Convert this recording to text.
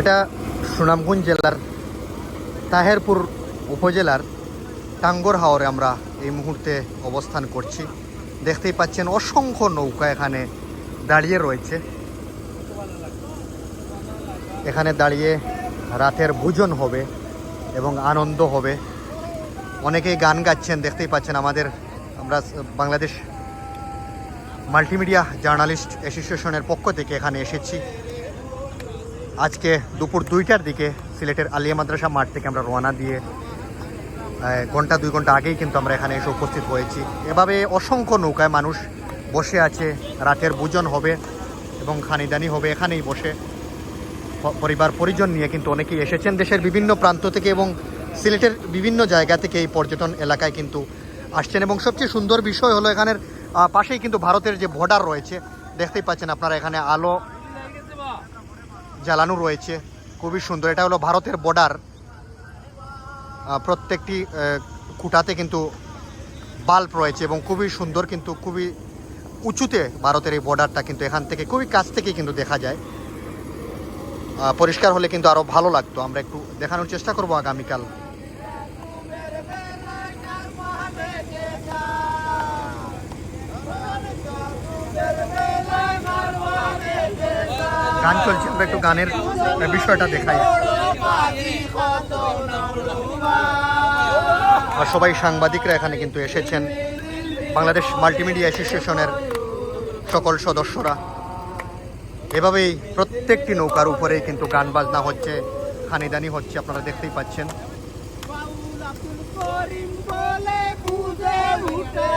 এটা সুনামগঞ্জ জেলার তাহেরপুর উপজেলার টাঙ্গর হাওরে আমরা এই মুহূর্তে অবস্থান করছি। দেখতেই পাচ্ছেন অসংখ্য নৌকা এখানে দাঁড়িয়ে রয়েছে। এখানে দাঁড়িয়ে রাতের ভোজন হবে এবং আনন্দ হবে। অনেকেই গান গাচ্ছেন, দেখতেই পাচ্ছেন আমাদের আমরা বাংলাদেশ মাল্টিমিডিয়া জার্নালিস্ট অ্যাসোসিয়েশনের পক্ষ থেকে এখানে এসেছি। আজকে দুপুর দুইটার দিকে সিলেটের আলিয়া মাদ্রাসা মাঠ থেকে আমরা রওনা দিয়ে ঘণ্টা দুই ঘণ্টা আগেই কিন্তু আমরা এখানে এসে উপস্থিত হয়েছি। এভাবে অসংখ্য নৌকায় মানুষ বসে আছে, রাতের ভোজন হবে এবং খানিদানি হবে, এখানেই বসে। পরিবার, পরিজন নিয়ে কিন্তু অনেকেই এসেছেন দেশের বিভিন্ন প্রান্ত থেকে এবং সিলেটের বিভিন্ন জায়গা থেকে এই পর্যটন এলাকায় কিন্তু আসছেন এবং সবচেয়ে সুন্দর বিষয় হলো এখানের পাশেই কিন্তু ভারতের যে বর্ডার রয়েছে, দেখতেই পাচ্ছেন আপনারা এখানে আলো জ্বালানো রয়েছে। খুবই সুন্দর। এটা হলো ভারতের বর্ডার প্রত্যেকটি খুঁটাতে কিন্তু বাল্ব রয়েছে এবং খুবই সুন্দর কিন্তু খুবই উঁচুতে ভারতের এই বর্ডারটা কিন্তু এখান থেকে খুবই কাছ থেকে কিন্তু দেখা যায়। পরিষ্কার হলে কিন্তু আরও ভালো লাগতো। আমরা একটু দেখানোর চেষ্টা করব আগামীকাল। গান চলছে, আমরা একটু গানের বিষয়টা দেখাই। আর সবাই সাংবাদিকরা এখানে কিন্তু এসেছেন। বাংলাদেশ মাল্টিমিডিয়া অ্যাসোসিয়েশনের সকল সদস্যরা। এভাবেই প্রত্যেকটি নৌকার উপরেই কিন্তু গান বাজনা হচ্ছে, খানিদানি হচ্ছে, আপনারা দেখতেই পাচ্ছেন। উঠে